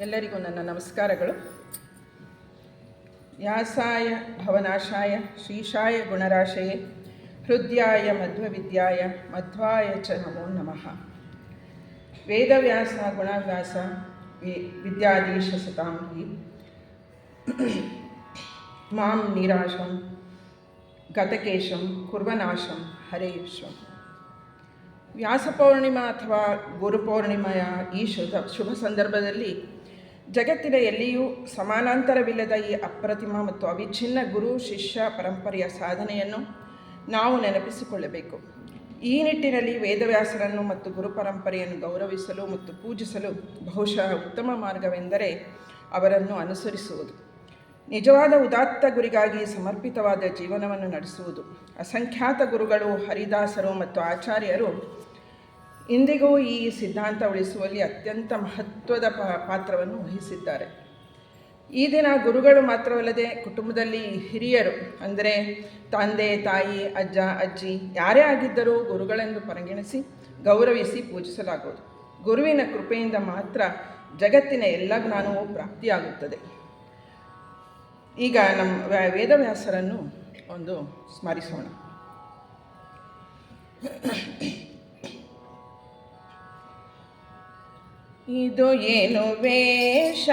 ಎಲ್ಲರಿಗೂ ನನ್ನ ನಮಸ್ಕಾರಗಳು. ವ್ಯಾಸಾಯ ಭವನಾಶಾಯ, ಶ್ರೀಶಾಯ ಗುಣರಾಶಯೇ, ಹೃದಯಾಯ ಮಧ್ವವಿದ್ಯಾಯ, ಮಧ್ವಾಯ ಚ ನಮೋ ನಮಃ. ವೇದವ್ಯಾಸ, ಗುಣವ್ಯಾಸ ವಿದ್ಯಾಧೀಶ ಸತಾಂ ಹಿ ಮಾಂ ನಿರಾಶಂ ಗತಕೇಶಂ ಕುರ್ವನಾಶಂ ಹರೇಶ್ವಂ ವ್ಯಾಸಪೌರ್ಣಿಮಾ ವ್ಯಾಸ ಪೌರ್ಣಿಮಾ ಅಥವಾ ಗುರುಪೌರ್ಣಿಮೆಯ ಈ ಶುಭ ಶುಭ ಸಂದರ್ಭದಲ್ಲಿ ಜಗತ್ತಿನ ಎಲ್ಲಿಯೂ ಸಮಾನಾಂತರವಿಲ್ಲದ ಈ ಅಪ್ರತಿಮ ಮತ್ತು ಅವಿಚ್ಛಿನ್ನ ಗುರು, ಶಿಷ್ಯ, ಪರಂಪರೆಯ ಸಾಧನೆಯನ್ನು ನಾವು ನೆನಪಿಸಿಕೊಳ್ಳಬೇಕು. ಈ ನಿಟ್ಟಿನಲ್ಲಿ ವೇದವ್ಯಾಸರನ್ನು ಮತ್ತು ಗುರು ಪರಂಪರೆಯನ್ನು ಗೌರವಿಸಲು ಮತ್ತು ಪೂಜಿಸಲು ಬಹುಶಃ ಉತ್ತಮ ಮಾರ್ಗವೆಂದರೆ ಅವರನ್ನು ಅನುಸರಿಸುವುದು. ನಿಜವಾದ ಉದಾತ್ತ ಗುರಿಗಾಗಿ ಸಮರ್ಪಿತವಾದ ಜೀವನವನ್ನು ನಡೆಸುವುದು. ಅಸಂಖ್ಯಾತ ಗುರುಗಳು, ಹರಿದಾಸರು ಮತ್ತು ಆಚಾರ್ಯರು ಇಂದಿಗೂ ಈ ಸಿದ್ಧಾಂತ ಉಳಿಸುವಲ್ಲಿ ಅತ್ಯಂತ ಮಹತ್ವದ ಪಾತ್ರವನ್ನು ವಹಿಸಿದ್ದಾರೆ. ಈ ದಿನ ಗುರುಗಳು ಮಾತ್ರವಲ್ಲದೆ ಕುಟುಂಬದಲ್ಲಿ ಹಿರಿಯರು, ಅಂದರೆ ತಂದೆ, ತಾಯಿ, ಅಜ್ಜ, ಅಜ್ಜಿ, ಯಾರೇ ಆಗಿದ್ದರೂ ಗುರುಗಳೆಂದು ಪರಿಗಣಿಸಿ ಗೌರವಿಸಿ ಪೂಜಿಸಲಾಗುವುದು. ಗುರುವಿನ ಕೃಪೆಯಿಂದ ಮಾತ್ರ ಜಗತ್ತಿನ ಎಲ್ಲ ಜ್ಞಾನವೂ ಪ್ರಾಪ್ತಿಯಾಗುತ್ತದೆ. ಈಗ ನಮ್ಮ ವ್ಯ- ವೇದವ್ಯಾಸರನ್ನು ಒಂದು ಸ್ಮರಿಸೋಣ. ಇದು ಏನು ವೇಷ?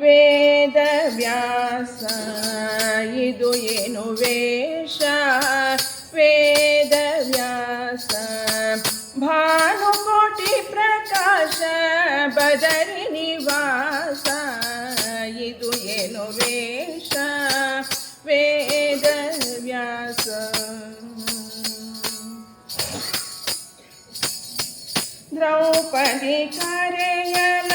ವೇದ ವ್ಯಾಸ ಇದು ಏನು ವೇಷ? ವೇದ ವ್ಯಾಸ ಭಾನುಕೋಟಿ ಪ್ರಕಾಶ ಬದರಿ ನಿವಾಸ. ದ್ರೌಪದಿ ಕರೆಯಲ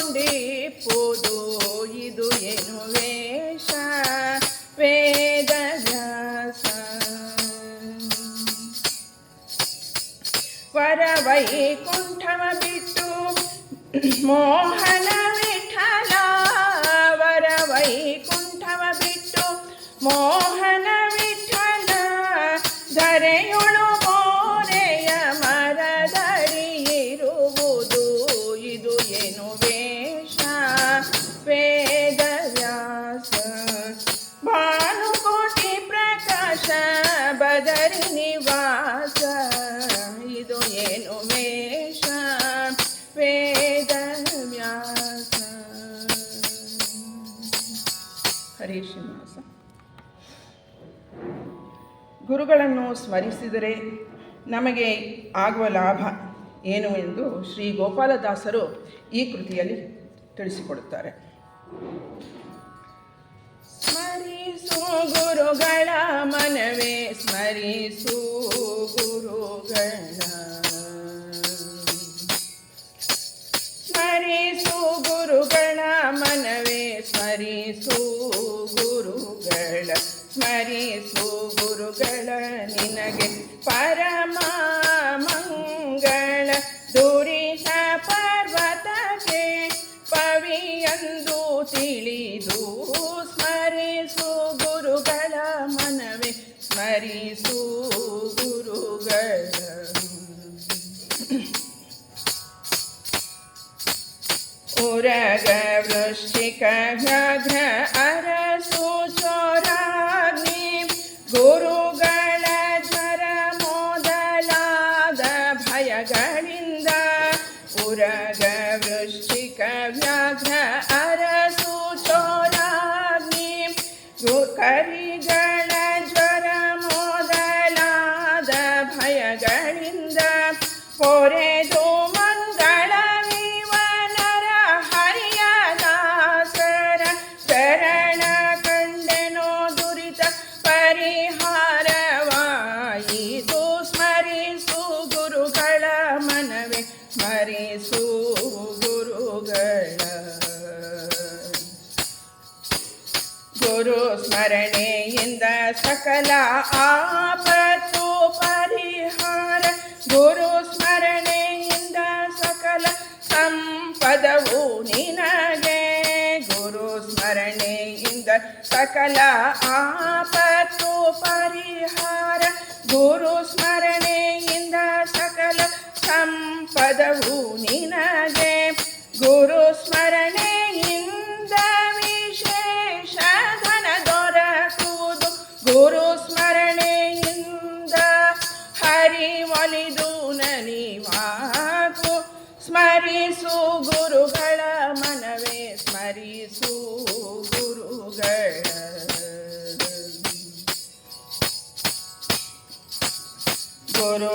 ಪೋತುಕೊಂಡಿಪ್ಪುದು ಇದು ಏನು ವೇಷ ವೇದವ್ಯಾಸ ವರವೈಕುಂಠವ ಬಿಟ್ಟು ಮೋಹನ ಹರೇ ಶ್ರೀನಿವಾಸ. ಗುರುಗಳನ್ನು ಸ್ಮರಿಸಿದರೆ ನಮಗೆ ಆಗುವ ಲಾಭ ಏನು ಎಂದು ಶ್ರೀ ಗೋಪಾಲದಾಸರು ಈ ಕೃತಿಯಲ್ಲಿ ತಿಳಿಸಿಕೊಡುತ್ತಾರೆ. ಸ್ಮರಿಸು ಗುರುಗಳ ಮನವೇ, ಸ್ಮರಿಸು ಗುರುಗಳ. ಸ್ಮರಿಸು ಗುರುಗಳ ಮನವೇ, ಸ್ಮರಿಸು ಸ್ಮರಿಸು ಗುರುಗಳ ನಿನಗೆ ಪರಮ ಮಂಗಳ. ದುರಿತ ಪರ್ವತಕ್ಕೆ ಪವಿಯಂದು ತಿಳಿದು ಸ್ಮರಿಸು ಗುರುಗಳ ಮನವೇ. ಸ್ಮರಿಸು ಗುರುಗಳ. ಉರಗ ವ್ಯಾಘ್ರ ಅರಸು ಸಕಲ ಆಪತ್ತು ಪರಿಹಾರ ಗುರು ಸ್ಮರಣೆಯಿಂದ ಸಕಲ ಸಂಪದವು ನಿನಗೆ ಗುರು ಸ್ಮರಣೆಯಿಂದ ಸಕಲ ಆಪತ್ತು ಪರಿಹಾರ ಗುರು ಸ್ಮರಣೆಯಿಂದ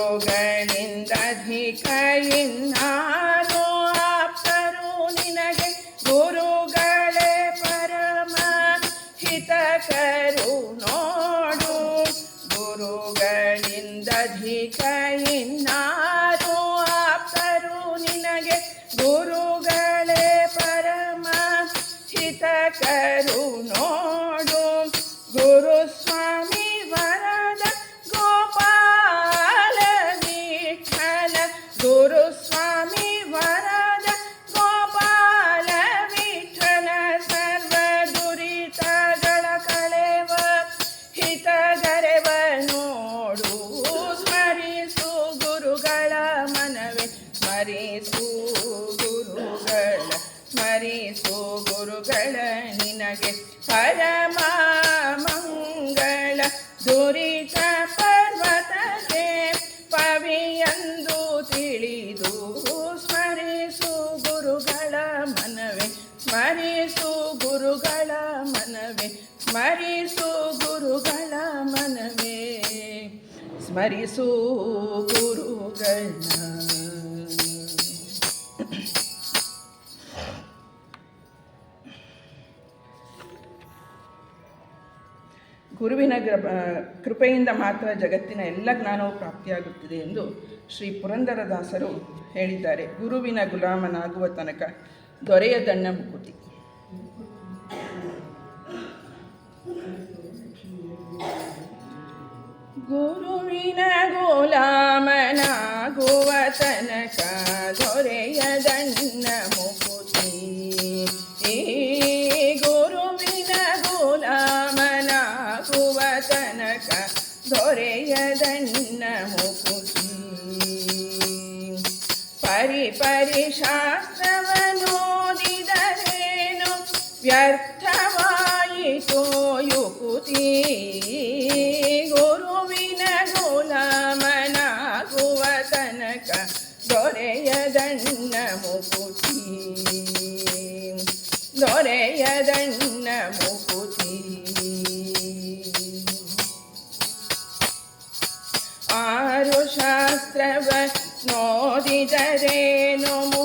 ಗುರುಗಳಿಂದ ಅಧಿಕ ಸ್ಮರಿಸು ಗುರುಗಳ ಗುರುವಿನ ಗ್ರ- ಕೃಪೆಯಿಂದ ಮಾತ್ರ ಜಗತ್ತಿನ ಎಲ್ಲ ಜ್ಞಾನವು ಪ್ರಾಪ್ತಿಯಾಗುತ್ತಿದೆ ಎಂದು ಶ್ರೀ ಪುರಂದರದಾಸರು ಹೇಳಿದ್ದಾರೆ. ಗುರುವಿನ ಗುಲಾಮನಾಗುವ ತನಕ ದೊರೆಯದಣ್ಣ ಮುಕುತಿ. ಗುರುವಿನ ಗುಲಾಮನಾಗುವ ತನಕ ದೊರೆಯದಣ್ಣ ಮುಕುತಿ ಈ ಗುರುವಿನ ಗುಲಾಮನಾಗುವ ತನಕ ದೊರೆಯದಣ್ಣ ಮುಕುತಿ ಪರಿ ಪರಿ ಶಾಸ್ತ್ರವನ್ನೋದಿದರೇನು Hare Namo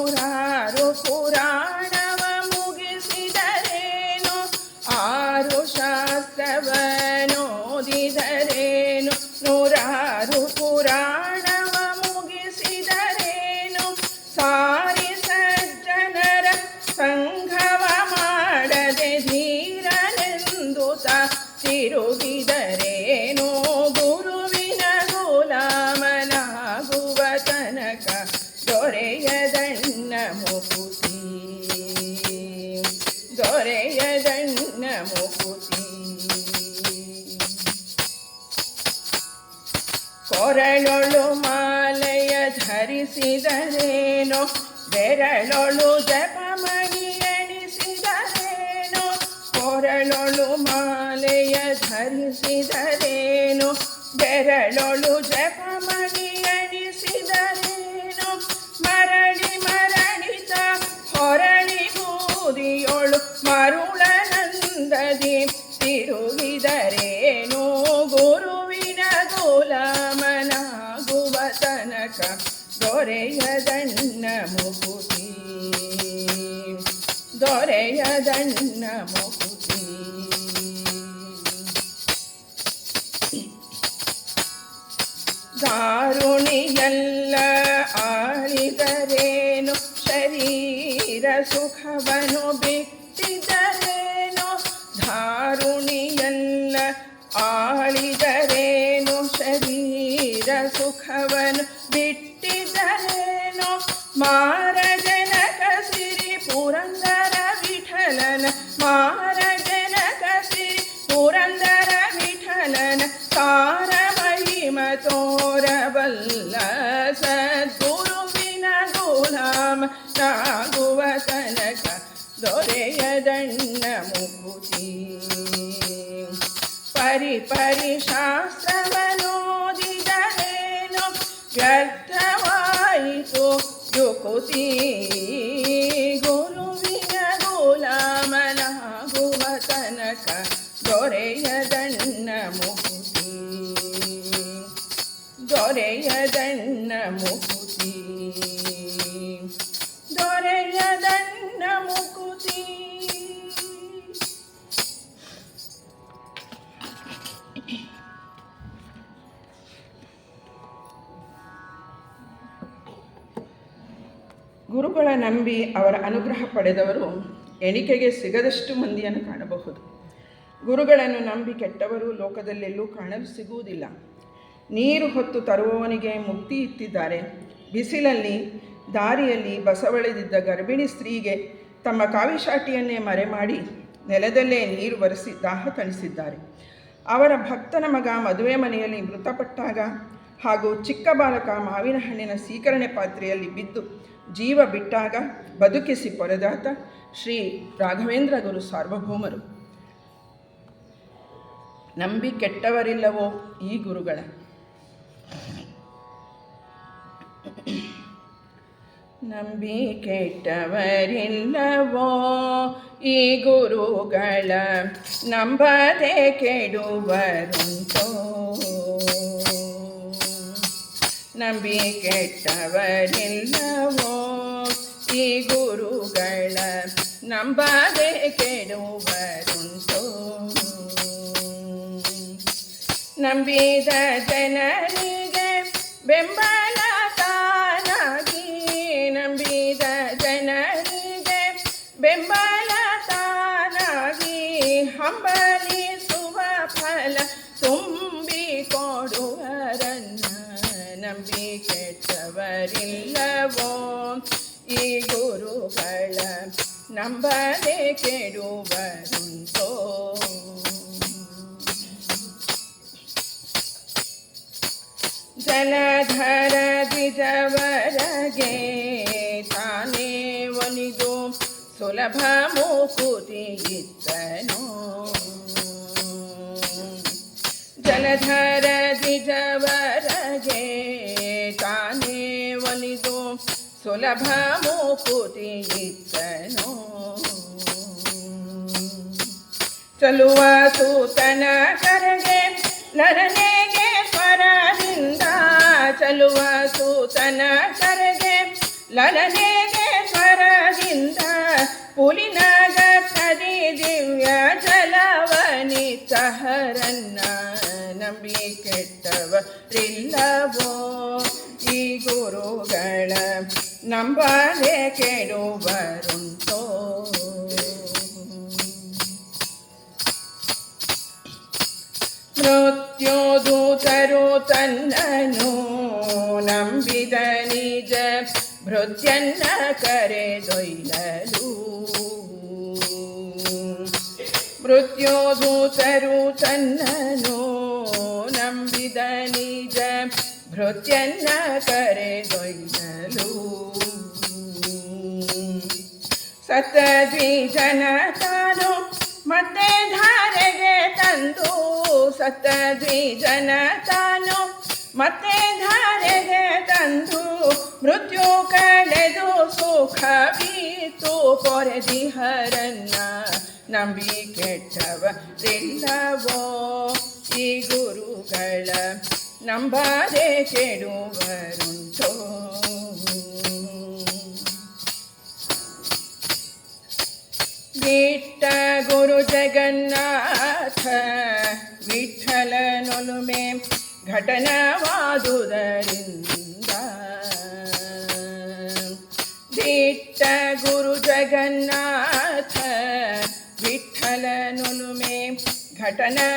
ಬೆರಳೊಳು ಜಪಮಣಿ ಎಣಿಸಿದರೇನೋ ಕೊರಳೊಳು ಮಾಲೆಯ ಧರಿಸಿದರೇನೋ ಬೆರಳೊಳು ಜಪಮಣಿ ಎಣಿಸಿದರೇನೋ ಮರಳಿ ಮರಳಿತ ಹೊರಳಿ ಬೂದಿಯೊಳು ಮರುಳನಂದದಿ ತಿರುಗಿದರೇನೋ ಗುರುವಿನ ಗುಲಾಮನಾಗುವ ತನಕ ದೊರೆಯದಣ್ಣ ಮುಕುತಿ ದೊರೆಯದಣ್ಣ ಮುಕುತಿ. ದಾರುಣಿಯಲ್ಲ ಆಳಿದರೇನು ಶರೀರ ಸುಖವನು ಬಿಟ್ಟಿದರೇನು ದಾರುಣಿಯಲ್ಲ ಆಳಿದರೇನು? ಶರೀರ ಸುಖವನು ಬಿಟ್ಟಿದರೇನು? ಮಾರಜನಕ ಗುಲಾಮ ನಾಗುವ ತನಕ ದೊರೆಯದಣ್ಣ ಮುಕುತಿ ಪರಿ ಪರಿ ಶಾಸ್ತ್ರವನೋದಿದರೇನು ವ್ಯರ್ಥವಾಯಿತು ಯುಕುತಿ ಗುರುವಿನ ಗುಲಾಮನಾಗುವ ತನಕ ದೊರೆಯದಣ್ಣ ಮುಕುತಿ ದೊರೆಯದಣ್ಣ ಮುಕುತಿ ಗುರುಗಳ ನಂಬಿ ಅವರ ಅನುಗ್ರಹ ಪಡೆದವರು ಎಣಿಕೆಗೆ ಸಿಗದಷ್ಟು ಮಂದಿಯನ್ನು ಕಾಣಬಹುದು. ಗುರುಗಳನ್ನು ನಂಬಿ ಕೆಟ್ಟವರು ಲೋಕದಲ್ಲೆಲ್ಲೂ ಕಾಣಲು ಸಿಗುವುದಿಲ್ಲ. ನೀರು ಹೊತ್ತು ತರುವವನಿಗೆ ಮುಕ್ತಿ ಇತ್ತಿದ್ದಾರೆ ಬಿಸಿಲಲ್ಲಿ, ದಾರಿಯಲ್ಲಿ ಬಸವಳೆದಿದ್ದ ಗರ್ಭಿಣಿ ಸ್ತ್ರೀಗೆ ತಮ್ಮ ಕಾವಿಶಾಟಿಯನ್ನೇ ಮರೆಮಾಡಿ ನೆಲದಲ್ಲೇ ನೀರು ಬರೆಸಿ ದಾಹ ತಣಿಸಿದ್ದಾರೆ. ಅವರ ಭಕ್ತನ ಮಗ ಮದುವೆ ಮನೆಯಲ್ಲಿ ಮೃತಪಟ್ಟಾಗ ಹಾಗೂ ಚಿಕ್ಕ ಬಾಲಕ ಮಾವಿನ ಹಣ್ಣಿನ ಸೀಕರಣೆ ಪಾತ್ರೆಯಲ್ಲಿ ಬಿದ್ದು ಜೀವ ಬಿಟ್ಟಾಗ ಬದುಕಿಸಿ ಪೊರೆದಾತ ಶ್ರೀ ರಾಘವೇಂದ್ರ ಗುರು ಸಾರ್ವಭೌಮರು. ನಂಬಿ ಕೆಟ್ಟವರಿಲ್ಲವೋ ಈ ಗುರುಗಳ. ನಂಬಿ ಕೆಟ್ಟವರಿಲ್ಲವೋ ಈ ಗುರುಗಳ ನಂಬದೆ ಕೆಡುವರುಂಟೋ. ನಂಬಿ ಕೆಟ್ಟವರಿಲ್ಲವೋ ಈ ಗುರುಗಳ ನಂಬದೆ ಕೆಡುವರುಂಟೋ ನಂಬಿದ ಜನರಿಗೆ ಬೆಂಬಲ ಗುರುಗಳ ನಂಬದೆ ಕೆಡುವರುಂಟೋ ಜಲಧರ ದ್ವಿಜವರಗೆ ತಾನೇ ಒಲಿದು ಸುಲಭ ಮೂಕುತಿ ಇತ್ತನು ಜಲಧರ ದ್ವಿಜವರಗೆ ತಾನೇ ಒಲಿದು ಸುಲಭ ಮೂಕುತಿ ಇತ್ತನು ಚಲುವ ಸೂತನ ಕರಗೆ ನರನೆಗೆ ಸ್ವರದಿಂದ ಚಲುವ ಸೂತನ ಕರಗೆ ಲಲನೆಗೆ ಸ್ವರದಿಂದ ಪುಲಿನ ಗತ್ತದಿ ದಿವ್ಯ ಜಲವನಿ ಸಹರನ್ನ ನಂಬಿ ಕೆಟ್ಟವರಿಲ್ಲವೋ ಈ ಗುರುಗಳ ನಂಬದೆ ಕೆಡುವರುಂಟೋ ಮೃತ್ಯೋದೂತರು ತನ್ನನು ನಂಬಿದ ನಿಜ ಭೃತ್ಯನ್ನ ಕರೆದೊಯ್ಯಲು ಮೃತ್ಯೋದೂತರು ತನ್ನನು ನಂಬಿದ ನಿಜ ಭೃತ್ಯನ್ನ ಕರೆದೊಯ್ಯಲು ಸತದ್ವಿಜನ ತಾನು ಮತ್ತೆ ಧಾರೆಗೆ ತಂದು ಸತದ್ವಿಜನ ತಾನು ಮತ್ತೆ ಧಾರೆಗೆ ತಂದು ಮೃತ್ಯು ಕಳೆದು ಸುಖವೀತು ಪೊರೆದಿಹರನ್ನ ನಂಬಿ ಕೆಟ್ಟವರಿಲ್ಲವೋ ಈ ಗುರುಗಳ ನಂಬದೆ ಕೆಡುವರುಂಟೋ. ವಿಟ್ಟ ಗುರು ಜಗನ್ನಾಥ ವಿಠಲನೊಲುಮೆ ಘಟನವಾದುದರಿಂದ ದಿಟ್ಟ ಇಟ್ಟ ಗುರು ಜಗನ್ನಾಥ ವಿಠಲನುಲುಮೆ ಘಟನವಾದುದರಿಂದ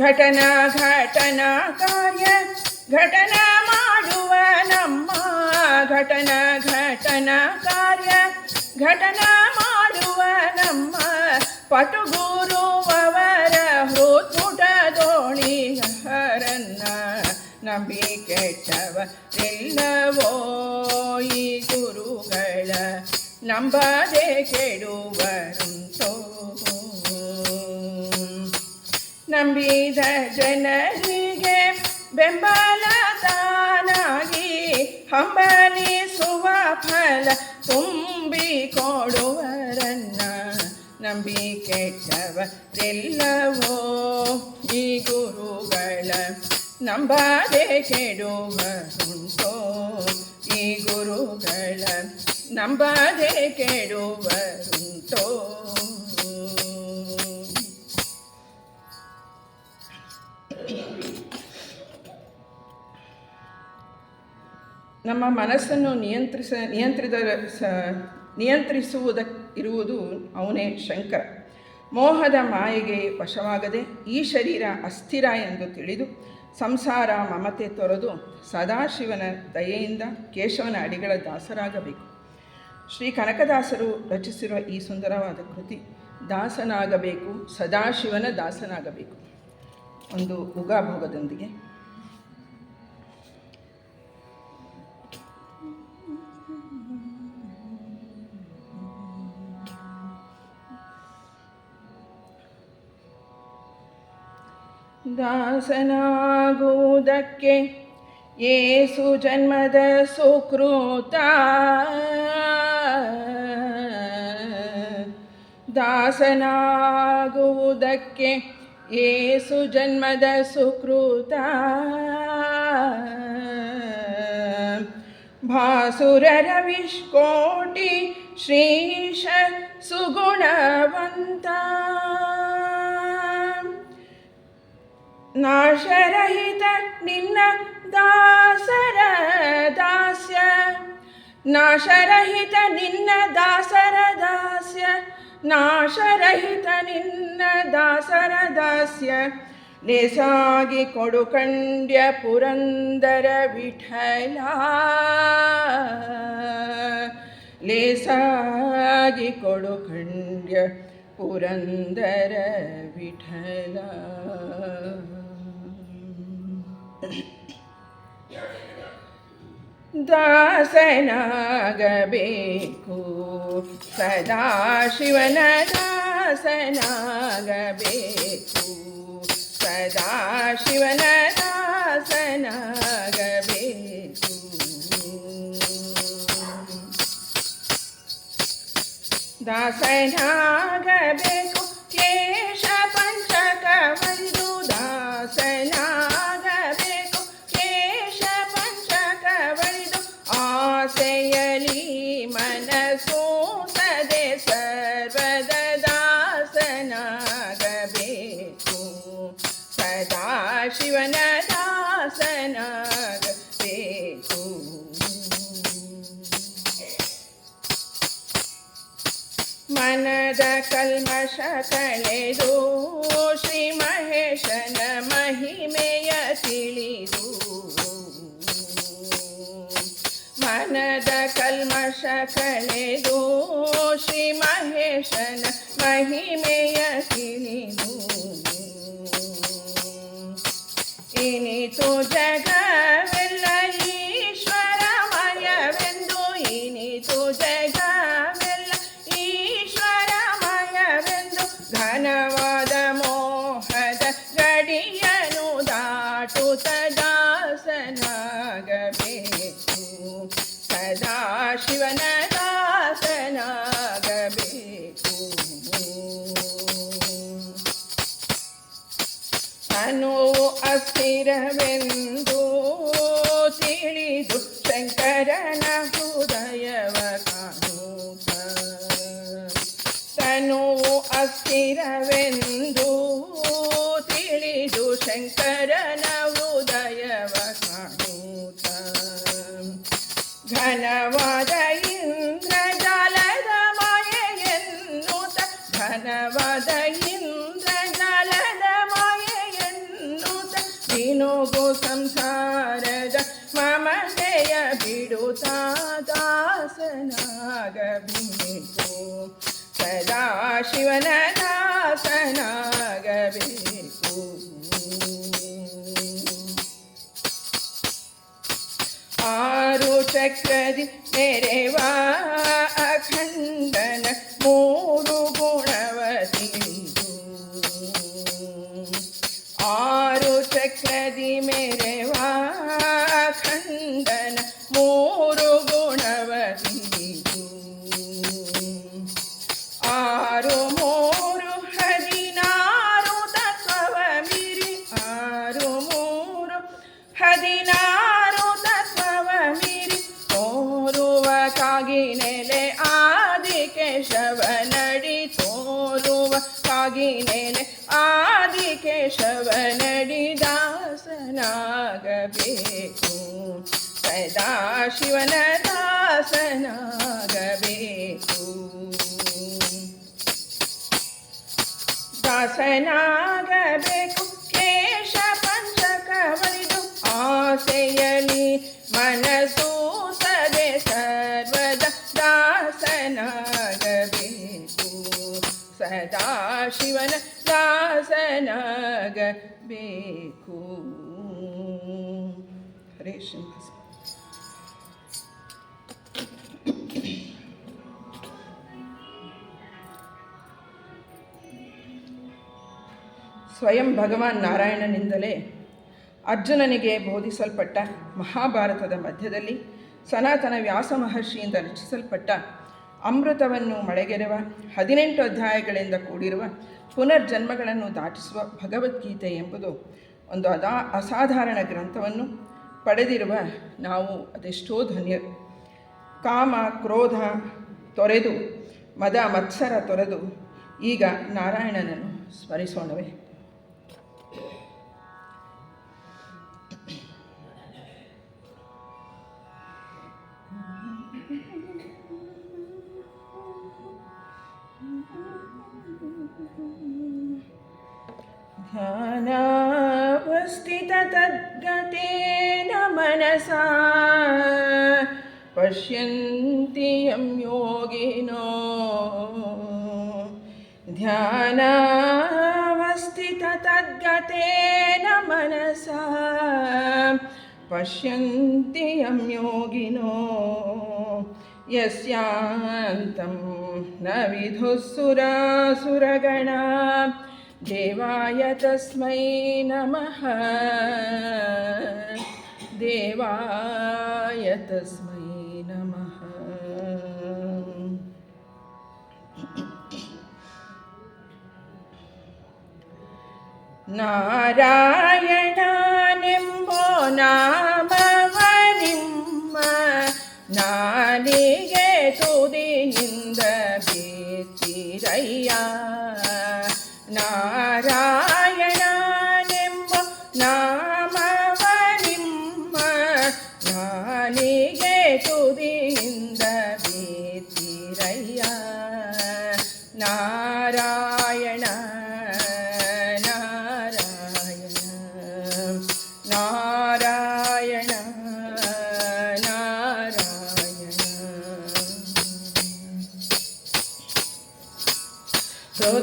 ಘಟನಾ ಘಟನಾ ಕಾರ್ಯ ಘಟನಾ ಮಾಡುವ ನಮ್ಮ ಘಟನಾ ಘಟನಾ ಕಾರ್ಯ ಘಟನಾ ಮಾಡುವ ನಮ್ಮ ಪಟುಗುರುವವರ ಹೃತ್ಮುಟ ದೋಣಿಹರನ್ನ ನಂಬಿ ಕೆಟ್ಟವರಿಲ್ಲವೋ ಈ ಗುರುಗಳ ನಂಬದೆ ಕೆಡುವರುಂಟೋ ನಂಬಿದ ಜನರಿಗೆ ಬೆಂಬಲ ತಾನಾಗಿ ಹಂಬಲಿಸುವ ಫಲ ತುಂಬಿ ಕೊಡುವರನ್ನ ನಂಬಿ ಕೆಟ್ಟವರೆಲ್ಲವೋ ಈ ಗುರುಗಳ ನಂಬದೆ ಕೆಡುವರುಂಟೋ ಈ ಗುರುಗಳ ನಂಬದೆ ಕೆಡುವರುಂಟೋ ನಮ್ಮ ಮನಸ್ಸನ್ನು ನಿಯಂತ್ರಿಸ ನಿಯಂತ್ರಿತ ಸ, ನಿಯಂತ್ರಿಸುವುದ, ಇರುವುದು ಅವನೇ ಶಂಕರ. ಮೋಹದ ಮಾಯೆಗೆ ವಶವಾಗದೆ ಈ ಶರೀರ ಅಸ್ಥಿರ ಎಂದು ತಿಳಿದು ಸಂಸಾರ ಮಮತೆ ತೊರೆದು ಸದಾಶಿವನ ದಯೆಯಿಂದ ಕೇಶವನ ಅಡಿಗಳ ದಾಸರಾಗಬೇಕು. ಶ್ರೀ ಕನಕದಾಸರು ರಚಿಸಿರುವ ಈ ಸುಂದರವಾದ ಕೃತಿ, ದಾಸನಾಗಬೇಕು, ಸದಾಶಿವನ ದಾಸನಾಗಬೇಕು. ಒಂದು ಉಗಾಭೋಗದೊಂದಿಗೆ ದಾಸನಾಗುವುದಕ್ಕೆ ಏಸು ಜನ್ಮದ ಸುಕೃತ ದಾಸನಾಗುವುದಕ್ಕೆ ಏಸು ಜನ್ಮದ ಸುಕೃತ ಭಾಸುರರ ವಿಷ್ಕೋಟಿ ಶ್ರೀಶ ಸುಗುಣವಂತ ನಾಶರಹಿತ ನಿನ್ನ ದಾಸರ ದಾಸ್ಯ. ನಾಶರಹಿತ ನಿನ್ನ ದಾಸರ ದಾಸ್ಯ. ನಾಶರಹಿತ ನಿನ್ನ ದಾಸರ ದಾಸ್ಯ. ನೇಸಾಗಿ ಕೊಡು ಕಂಡ್ಯ ಪುರಂದರ ವಿಠಲ. ಲೇಸಾಗಿ ಕೊಡು ಕಂಡ್ಯ ಪುರಂದರ ವಿಠಲ. ದಾಸನಾಗಬೇಕು ಸದಾಶಿವನ ದಾಸನಾಗಬೇಕು ಸದಾಶಿವನ ದಾಸನಾಗಬೇಕು ದಾಸನಾಗಬೇಕು ಕೇಶ ಮನಸ್ಸು ಸದೆ ಸರ್ವದ ದಾಸನಾಗಬೇಕು ಸದಾಶಿವನ ದಾಸನಾಗಬೇಕು ಮನದ ಕಲ್ಮಶ ಕಳೆದು ಶ್ರೀ ಮಹೇಶನ ಮಹಿಮೆಯ ಮನದ ಕಲ್ಮಶ ಕಳೆದು ಶ್ರೀ ಮಹೇಶನ ಮಹಿಮೆಯ ತಿಳಿದು ಇನಿತು ಜಗವೆಲ್ಲ ಈಶ್ವರಮಯವೆಂದು ಇನಿತು ಜಗವೆಲ್ಲ ಈಶ್ವರಮಯವೆಂದು ಘನವಾದ ಮೋಹದ ಗಡಿಯನು ದಾಟುತ್ತ i heaven. ದಾಸನಾಗಬೇಕು ಸದಾ ಶಿವನ ದಾಸನಾಗಬೇಕು ಆರು ಚಕ್ರದಿ ಮೆರೆವಾ ಅಖಂಡನ ಮೂರು ದಾಸನಾಗಬೇಕು ಸದಾ ಶಿವನ ದಾಸನಾಗಬೇಕು ದಾಸನಾಗಬೇಕು ಕೇಶ ಪಂಚಕವರಿದು ಆಸೆಯಲಿ ಮನಸ್ಸು ಸದೆ ಸರ್ವದ ದಾಸನಾಗಬೇಕು ಸದಾ ಶಿವನ ದಾಸನಾಗಬೇಕು ಶ್ರೀನಿವಾಸ ಸ್ವಯಂ ಭಗವಾನ್ ನಾರಾಯಣನಿಂದಲೇ ಅರ್ಜುನನಿಗೆ ಬೋಧಿಸಲ್ಪಟ್ಟ ಮಹಾಭಾರತದ ಮಧ್ಯದಲ್ಲಿ ಸನಾತನ ವ್ಯಾಸ ಮಹರ್ಷಿಯಿಂದ ರಚಿಸಲ್ಪಟ್ಟ ಅಮೃತವನ್ನು ಮಳೆಗೆರೆವ ಹದಿನೆಂಟು ಅಧ್ಯಾಯಗಳಿಂದ ಕೂಡಿರುವ ಪುನರ್ಜನ್ಮಗಳನ್ನು ದಾಟಿಸುವ ಭಗವದ್ಗೀತೆ ಎಂಬುದು ಒಂದು ಅದಾ ಅಸಾಧಾರಣ ಗ್ರಂಥವನ್ನು ಪಡೆದಿರುವ ನಾವು ಅದೆಷ್ಟೋ ಧನ್ಯರು ಕಾಮ ಕ್ರೋಧ ತೊರೆದು ಮದ ಮತ್ಸರ ತೊರೆದು ಈಗ ನಾರಾಯಣನನ್ನು ಸ್ಮರಿಸೋಣವೇ ध्यानावस्थिततद्गतेन मनसा पश्यन्ति यं योगिनो ध्यानावस्थिततद्गतेन मनसा पश्यन्ति यं योगिनो यस्यान्तं न विदुः सुरासुरगणा देवाय तस्मै नमः देवाय तस्मै नमः नारायणानिम्बो नामवनिम्ब नालिगे तुदियिन्द बीतिरय्या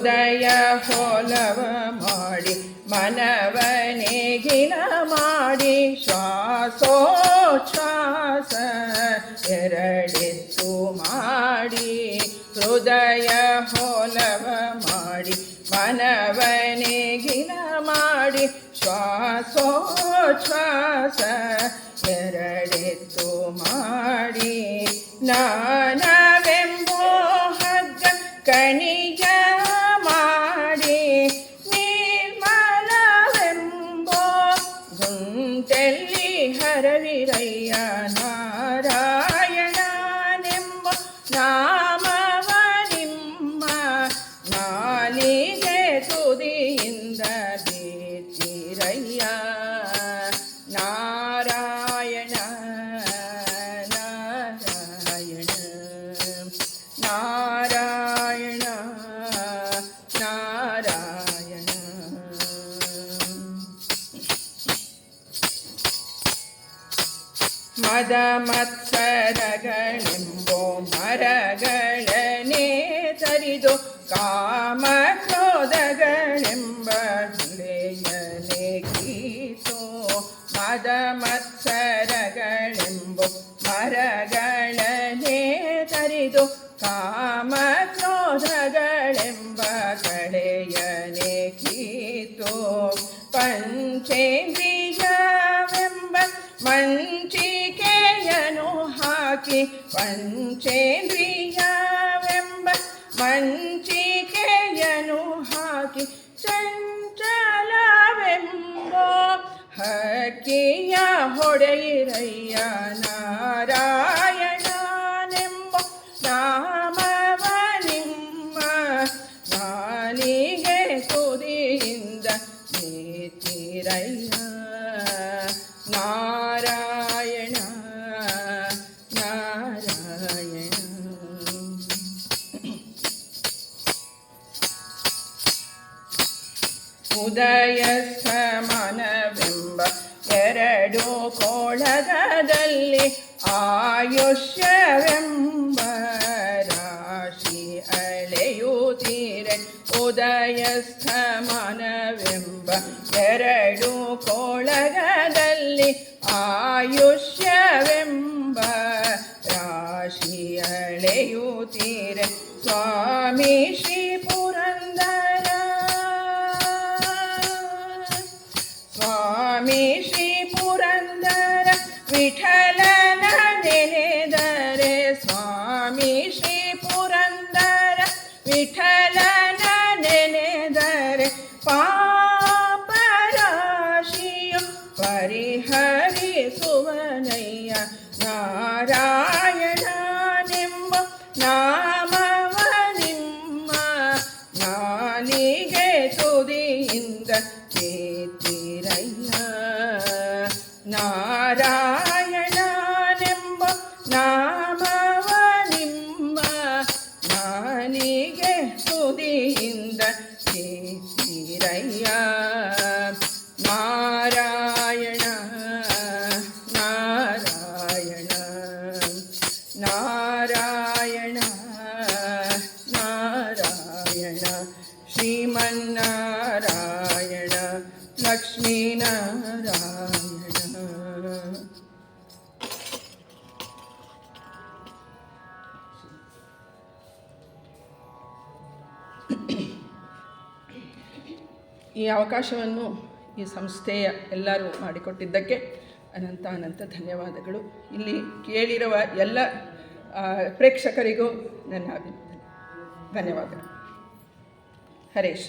ಹೃದಯ ಹೋಲವ ಮಾಡಿ ಮನವನೇಗಿನ ಮಾಡಿ, ಶ್ವಾಸೋಚ್ಛ್ವಾಸ ಎರಡೆತ್ತು ಮಾಡಿ, ಹೃದಯ ಹೋಲವ ಮಾಡಿ ಮನವನೇಗಿನ ಮಾಡಿ, ಶ್ವಾಸೋಚ್ಛ್ವಾಸ ಎರಡೆತ್ತು ಮಾಡಿ. ನಾನವೆಂಬೋ ಪಂಚೇಂದ್ರಿಯವೆಂಬ ಮಂಚಿಕೆಯನು ಹಾಕಿ ಪಂಚೇಂದ್ರಿಯವೆಂಬ ಮಂಚಿಕೆಯನು ಹಾಕಿ ಚಂಚಲವೆಂಬೋ ಹಕ್ಕಿಯ ಹೊಡೆಯಿರಯ್ಯ ನಾರಾಯಣನೆಂಬ ಉದಯ ಸಮಾನವೆಂಬ ಎರಡು ಕೋಳಗದಲ್ಲಿ ಆಯುಷ್ಯವೆಂಬ ರಾಶಿ ಅಳೆಯುತ್ತೀರೆ ಉದಯ ಸ್ಥಮಾನವೆಂಬ ಎರಡು ಕೋಳಗದಲ್ಲಿ ಆಯುಷ್ಯವೆಂಬ ರಾಶಿ ಅಳೆಯುತ್ತೀರೆ ಸ್ವಾಮಿ ಶ್ರೀ ವಿಠಲನ ನೆನೆದರೆ ಸ್ವಾಮಿ ಶ್ರೀ ಪುರಂದರ ವಿಠಲನ ನೆನೆದರೆ ಪಾಪರಾಶಿಯು ಅವಕಾಶವನ್ನು ಈ ಸಂಸ್ಥೆಯ ಎಲ್ಲರೂ ಮಾಡಿಕೊಟ್ಟಿದ್ದಕ್ಕೆ ಅನಂತ ಅನಂತ ಧನ್ಯವಾದಗಳು. ಇಲ್ಲಿ ಕೇಳಿರುವ ಎಲ್ಲ ಪ್ರೇಕ್ಷಕರಿಗೂ ನನ್ನ ಅಭಿನಂದನೆ ಧನ್ಯವಾದಗಳು. ಹರೇಶ್.